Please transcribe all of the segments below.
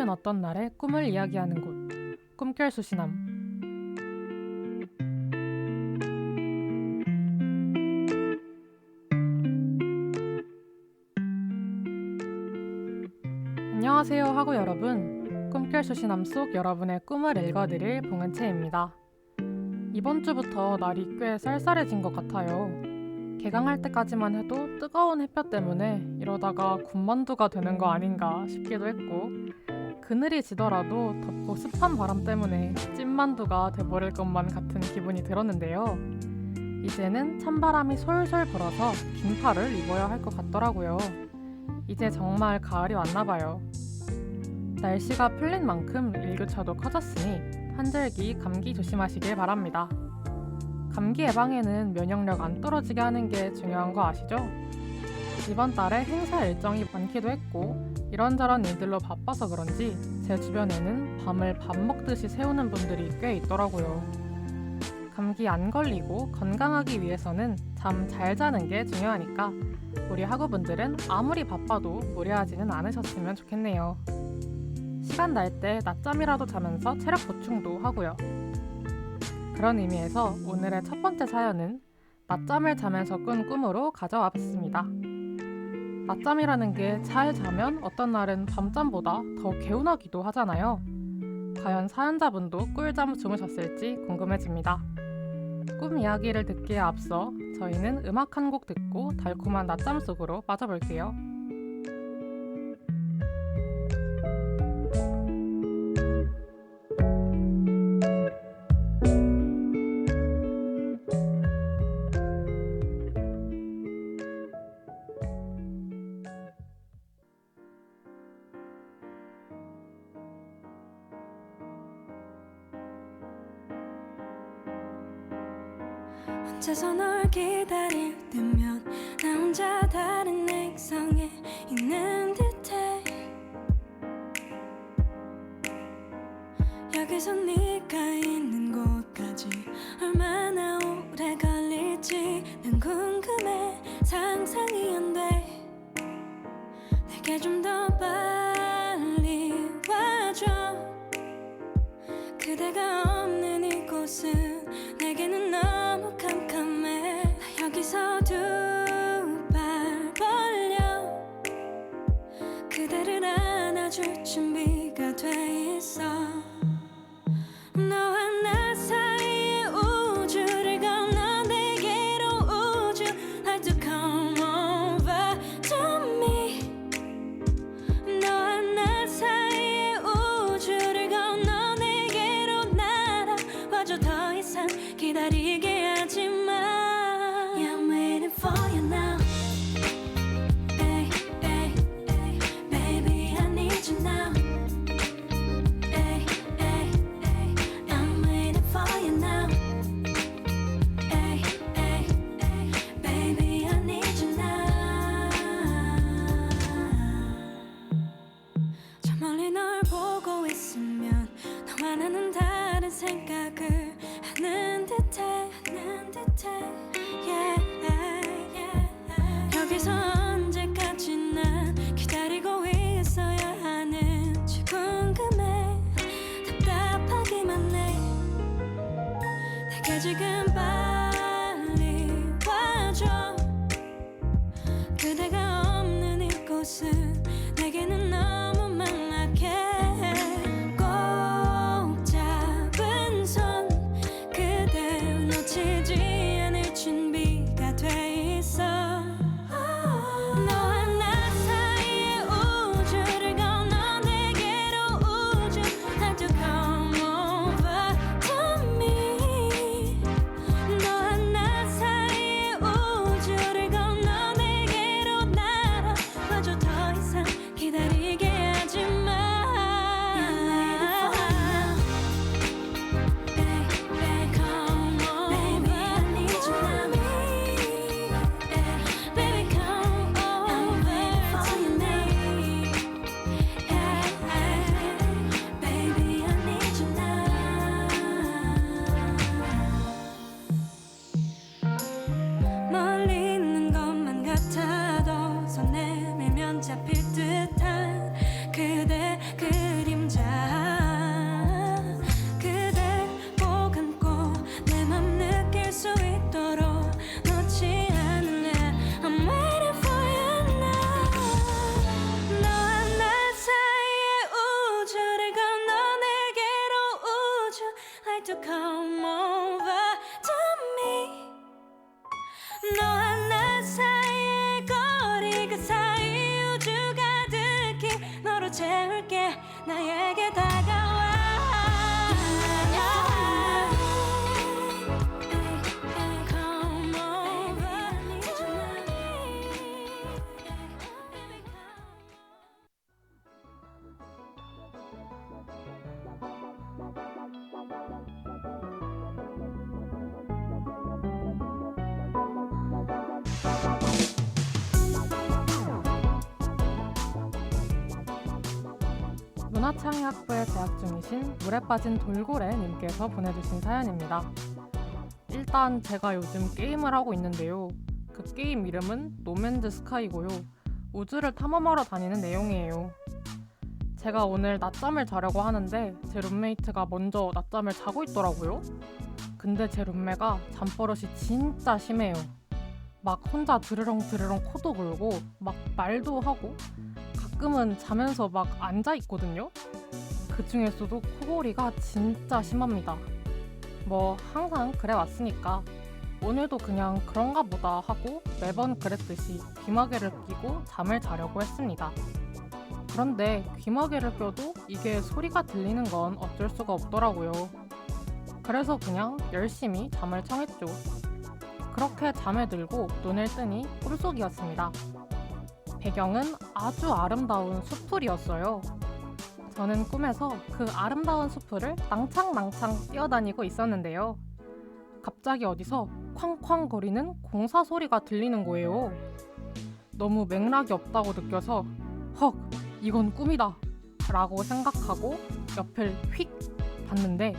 깊은 어떤 날의 꿈을 이야기하는 곳 꿈결 수신함. 안녕하세요 하고 여러분. 꿈결 수신함 속 여러분의 꿈을 읽어드릴 봉은채입니다. 이번 주부터 날이 꽤 쌀쌀해진 것 같아요. 개강할 때까지만 해도 뜨거운 햇볕 때문에 이러다가 군만두가 되는 거 아닌가 싶기도 했고 그늘이 지더라도 덥고 습한 바람 때문에 찐만두가 돼버릴 것만 같은 기분이 들었는데요. 이제는 찬바람이 솔솔 불어서 긴 팔을 입어야 할 것 같더라고요. 이제 정말 가을이 왔나 봐요. 날씨가 풀린 만큼 일교차도 커졌으니 환절기 감기 조심하시길 바랍니다. 감기 예방에는 면역력 안 떨어지게 하는 게 중요한 거 아시죠? 이번 달에 행사 일정이 많기도 했고 이런저런 일들로 바빠서 그런지 제 주변에는 밤을 밥 먹듯이 새우는 분들이 꽤 있더라고요. 감기 안 걸리고 건강하기 위해서는 잠 잘 자는 게 중요하니까 우리 학우분들은 아무리 바빠도 무리하지는 않으셨으면 좋겠네요. 시간 날 때 낮잠이라도 자면서 체력 보충도 하고요. 그런 의미에서 오늘의 첫 번째 사연은 낮잠을 자면서 꾼 꿈으로 가져와 봤습니다. 낮잠이라는 게 잘 자면 어떤 날은 밤잠보다 더 개운하기도 하잖아요. 과연 사연자분도 꿀잠 주무셨을지 궁금해집니다. 꿈 이야기를 듣기에 앞서 저희는 음악 한 곡 듣고 달콤한 낮잠 속으로 빠져볼게요. 기다릴 때면 나 혼자 다른 액상에 있는 듯해. 여기서 네가 있는 곳까지 얼마나 오래 걸릴지 난 궁금해. 상상이 안 돼. 내게 좀 더 빨리 와줘. 그대가 없는 이곳은 내게는 너 안아줄 준비가 돼 있어. 너와 물에 빠진 돌고래님께서 보내주신 사연입니다. 일단 제가 요즘 게임을 하고 있는데요. 그 게임 이름은 노맨즈 스카이고요. 우주를 탐험하러 다니는 내용이에요. 제가 오늘 낮잠을 자려고 하는데 제 룸메이트가 먼저 낮잠을 자고 있더라고요. 근데 제 룸메가 잠버릇이 진짜 심해요. 막 혼자 드르렁 드르렁 코도 골고 막 말도 하고 가끔은 자면서 막 앉아 있거든요. 그 중에서도 코골이가 진짜 심합니다. 뭐 항상 그래 왔으니까 오늘도 그냥 그런가 보다 하고 매번 그랬듯이 귀마개를 끼고 잠을 자려고 했습니다. 그런데 귀마개를 껴도 이게 소리가 들리는 건 어쩔 수가 없더라고요. 그래서 그냥 열심히 잠을 청했죠. 그렇게 잠에 들고 눈을 뜨니 꿈속이었습니다. 배경은 아주 아름다운 숲풀이었어요. 저는 꿈에서 그 아름다운 숲풀을 낭창낭창 뛰어다니고 있었는데요. 갑자기 어디서 쾅쾅 거리는 공사 소리가 들리는 거예요. 너무 맥락이 없다고 느껴서 헉, 이건 꿈이다 라고 생각하고 옆을 휙 봤는데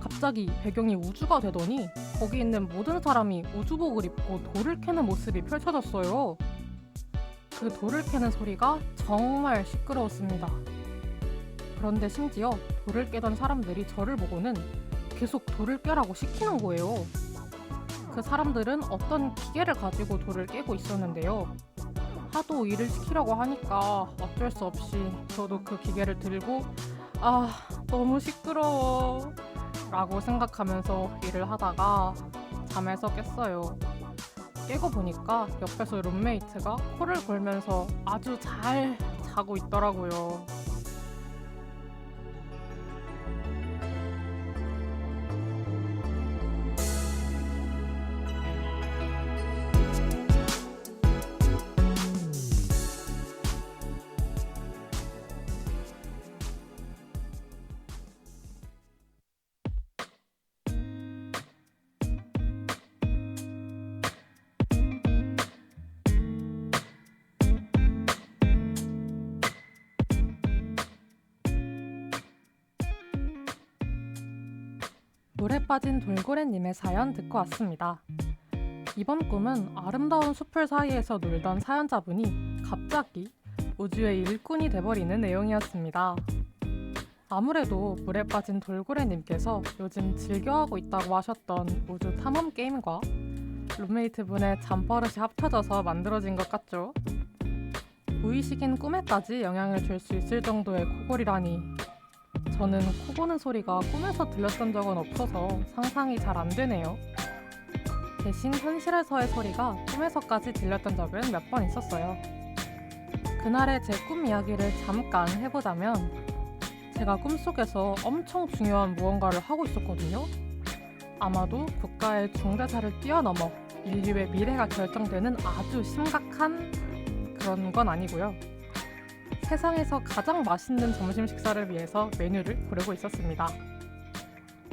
갑자기 배경이 우주가 되더니 거기 있는 모든 사람이 우주복을 입고 돌을 캐는 모습이 펼쳐졌어요. 그 돌을 캐는 소리가 정말 시끄러웠습니다. 그런데 심지어 돌을 깨던 사람들이 저를 보고는 계속 돌을 깨라고 시키는 거예요. 그 사람들은 어떤 기계를 가지고 돌을 깨고 있었는데요. 하도 일을 시키려고 하니까 어쩔 수 없이 저도 그 기계를 들고 아, 너무 시끄러워. 라고 생각하면서 일을 하다가 잠에서 깼어요. 깨고 보니까 옆에서 룸메이트가 코를 골면서 아주 잘 자고 있더라고요. 빠진 돌고래님의 사연 듣고 왔습니다. 이번 꿈은 아름다운 숲을 사이에서 놀던 사연자분이 갑자기 우주의 일꾼이 돼버리는 내용이었습니다. 아무래도 물에 빠진 돌고래님께서 요즘 즐겨하고 있다고 하셨던 우주 탐험 게임과 룸메이트 분의 잠버릇이 합쳐져서 만들어진 것 같죠? 무의식인 꿈에까지 영향을 줄 수 있을 정도의 코골이라니 저는 코 고는 소리가 꿈에서 들렸던 적은 없어서 상상이 잘 안 되네요. 대신 현실에서의 소리가 꿈에서까지 들렸던 적은 몇 번 있었어요. 그날의 제 꿈 이야기를 잠깐 해보자면 제가 꿈속에서 엄청 중요한 무언가를 하고 있었거든요. 아마도 국가의 중대사를 뛰어넘어 인류의 미래가 결정되는 아주 심각한 그런 건 아니고요. 세상에서 가장 맛있는 점심 식사를 위해서 메뉴를 고르고 있었습니다.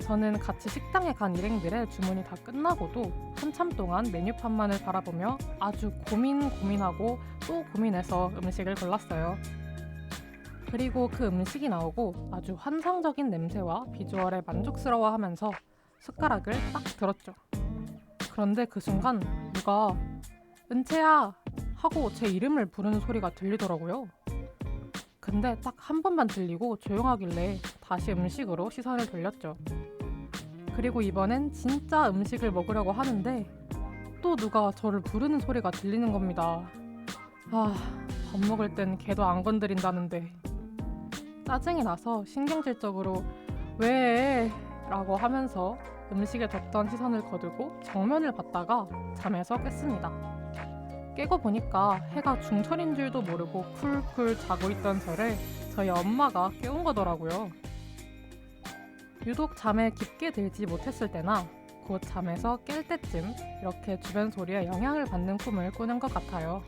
저는 같이 식당에 간 일행들의 주문이 다 끝나고도 한참 동안 메뉴판만을 바라보며 아주 고민 고민하고 또 고민해서 음식을 골랐어요. 그리고 그 음식이 나오고 아주 환상적인 냄새와 비주얼에 만족스러워하면서 숟가락을 딱 들었죠. 그런데 그 순간 누가 은채야 하고 제 이름을 부르는 소리가 들리더라고요. 근데 딱 한 번만 들리고 조용하길래 다시 음식으로 시선을 돌렸죠. 그리고 이번엔 진짜 음식을 먹으려고 하는데 또 누가 저를 부르는 소리가 들리는 겁니다. 아, 밥 먹을 땐 걔도 안 건드린다는데. 짜증이 나서 신경질적으로 왜? 라고 하면서 음식에 뒀던 시선을 거두고 정면을 봤다가 잠에서 깼습니다. 깨고 보니까 해가 중천인 줄도 모르고 쿨쿨 자고 있던 저를 저희 엄마가 깨운 거더라고요. 유독 잠에 깊게 들지 못했을 때나 곧 잠에서 깰 때쯤 이렇게 주변 소리에 영향을 받는 꿈을 꾸는 것 같아요.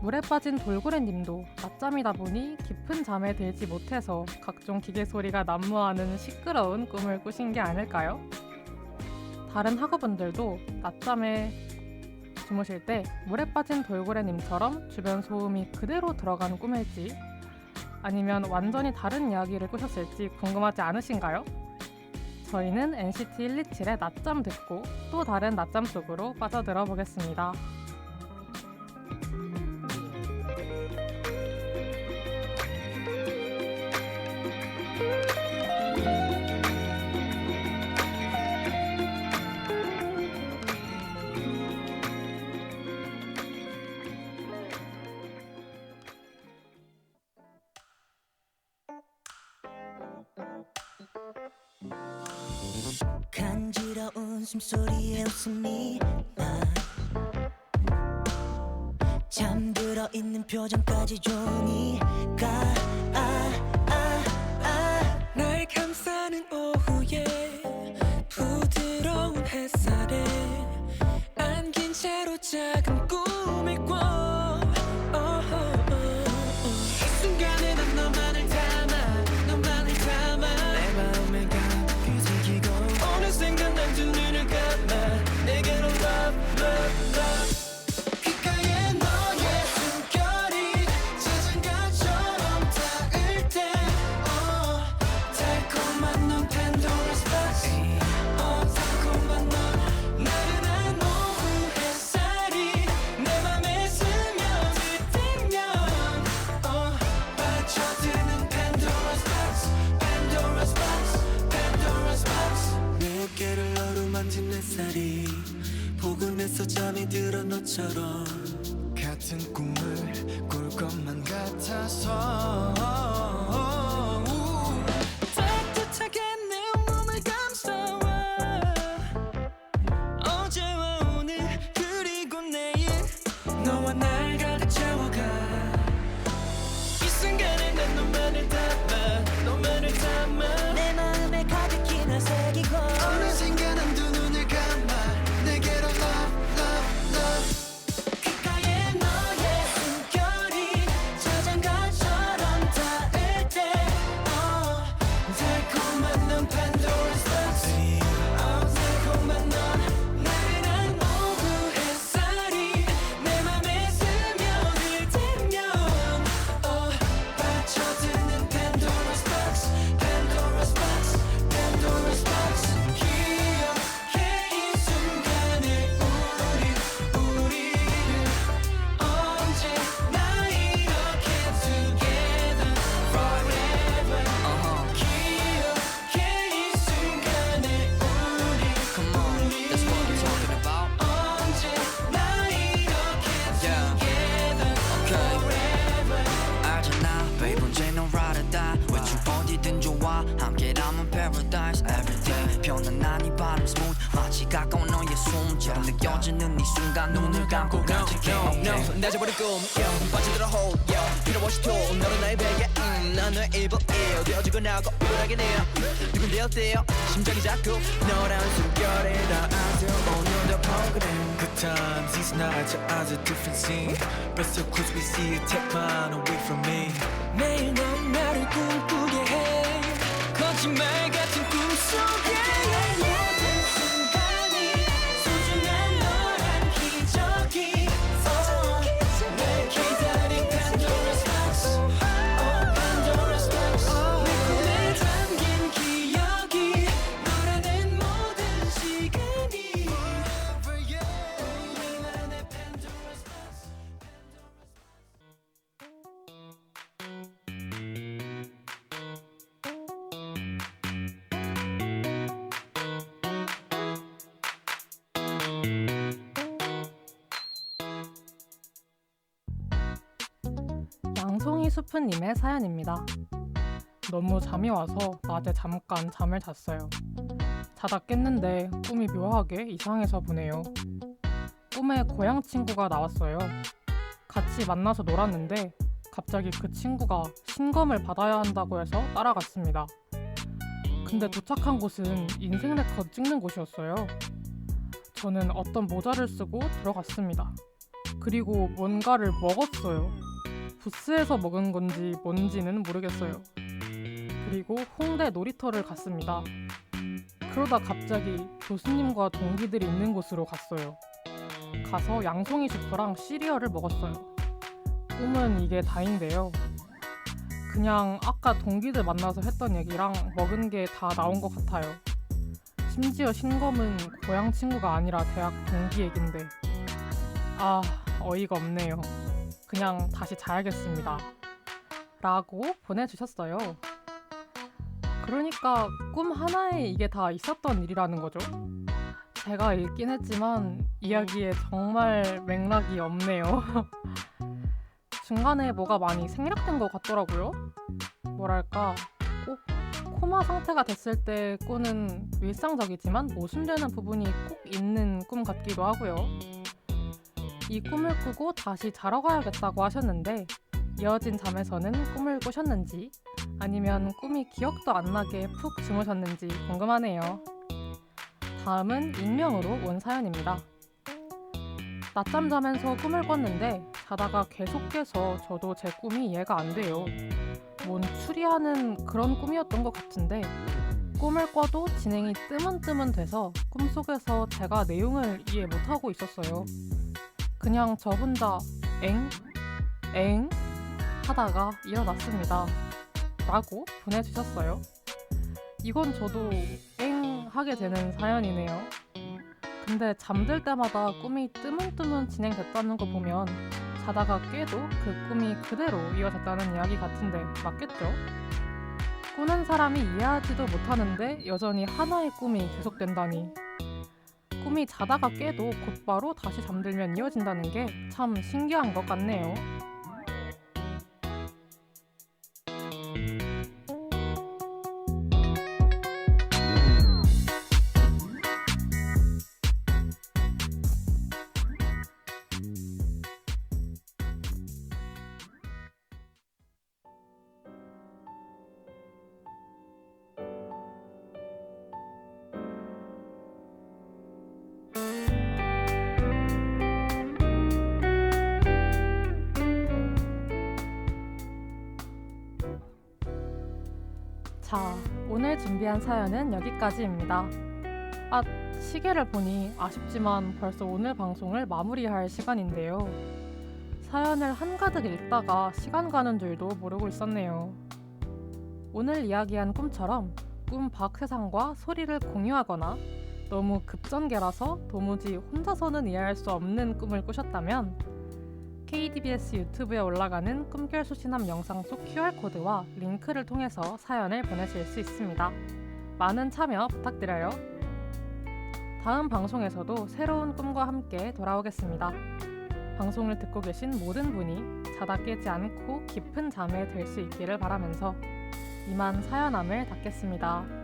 물에 빠진 돌고래님도 낮잠이다 보니 깊은 잠에 들지 못해서 각종 기계 소리가 난무하는 시끄러운 꿈을 꾸신 게 아닐까요? 다른 학우분들도 낮잠에 주무실 때 물에 빠진 돌고래님처럼 주변 소음이 그대로 들어간 꿈일지 아니면 완전히 다른 이야기를 꾸셨을지 궁금하지 않으신가요? 저희는 NCT 127의 낮잠 듣고 또 다른 낮잠 속으로 빠져들어 보겠습니다. 숨소리에 웃음이 나 잠들어 있는 표정까지 좋으 어때요 심장이 자꾸 너란 숨결에 닿아서 오늘도 포근해 Good times these nights are as a different scene But so close we see it take mine away from me 매일 넌 나를 꿈꾸게 해 거짓말 송이 수프님의 사연입니다. 너무 잠이 와서 낮에 잠깐 잠을 잤어요. 자다 깼는데 꿈이 묘하게 이상해서 보네요. 꿈에 고향 친구가 나왔어요. 같이 만나서 놀았는데 갑자기 그 친구가 신검을 받아야 한다고 해서 따라갔습니다. 근데 도착한 곳은 인생 네컷 찍는 곳이었어요. 저는 어떤 모자를 쓰고 들어갔습니다. 그리고 뭔가를 먹었어요. 부스에서 먹은 건지 뭔지는 모르겠어요. 그리고 홍대 놀이터를 갔습니다. 그러다 갑자기 교수님과 동기들이 있는 곳으로 갔어요. 가서 양송이 슈프랑 시리얼을 먹었어요. 꿈은 이게 다인데요. 그냥 아까 동기들 만나서 했던 얘기랑 먹은 게 다 나온 것 같아요. 심지어 신검은 고향 친구가 아니라 대학 동기 얘긴데. 아, 어이가 없네요. 그냥 다시 자야겠습니다. 라고 보내주셨어요. 그러니까 꿈 하나에 이게 다 있었던 일이라는 거죠. 제가 읽긴 했지만 이야기에 정말 맥락이 없네요. 중간에 뭐가 많이 생략된 것 같더라고요. 뭐랄까, 꼭 코마 상태가 됐을 때 꾸는 일상적이지만 모순되는 부분이 꼭 있는 꿈 같기도 하고요. 이 꿈을 꾸고 다시 자러 가야겠다고 하셨는데 이어진 잠에서는 꿈을 꾸셨는지 아니면 꿈이 기억도 안 나게 푹 주무셨는지 궁금하네요. 다음은 익명으로 온 사연입니다. 낮잠 자면서 꿈을 꿨는데 자다가 계속 깨서 저도 제 꿈이 이해가 안 돼요. 뭔 추리하는 그런 꿈이었던 것 같은데 꿈을 꿔도 진행이 뜨문뜨문 돼서 꿈속에서 제가 내용을 이해 못하고 있었어요. 그냥 저 혼자 엥? 엥? 하다가 일어났습니다. 라고 보내주셨어요. 이건 저도 엥 하게 되는 사연이네요. 근데 잠들 때마다 꿈이 뜨문뜨문 진행됐다는 거 보면 자다가 깨도 그 꿈이 그대로 이어졌다는 이야기 같은데 맞겠죠? 꾸는 사람이 이해하지도 못하는데 여전히 하나의 꿈이 계속된다니. 꿈이 자다가 깨도 곧바로 다시 잠들면 이어진다는 게 참 신기한 것 같네요. 자, 오늘 준비한 사연은 여기까지입니다. 아, 시계를 보니 아쉽지만 벌써 오늘 방송을 마무리할 시간인데요. 사연을 한가득 읽다가 시간 가는 줄도 모르고 있었네요. 오늘 이야기한 꿈처럼 꿈밖 세상과 소리를 공유하거나 너무 급전개라서 도무지 혼자서는 이해할 수 없는 꿈을 꾸셨다면 KDBS 유튜브에 올라가는 꿈결 수신함 영상 속 QR코드와 링크를 통해서 사연을 보내실 수 있습니다. 많은 참여 부탁드려요. 다음 방송에서도 새로운 꿈과 함께 돌아오겠습니다. 방송을 듣고 계신 모든 분이 자다 깨지 않고 깊은 잠에 들 수 있기를 바라면서 이만 사연함을 닫겠습니다.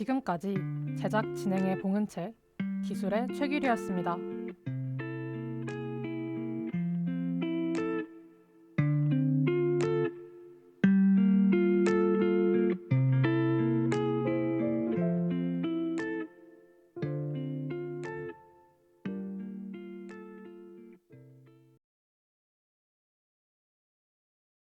지금까지 제작 진행의 봉은채, 기술의 최규리였습니다.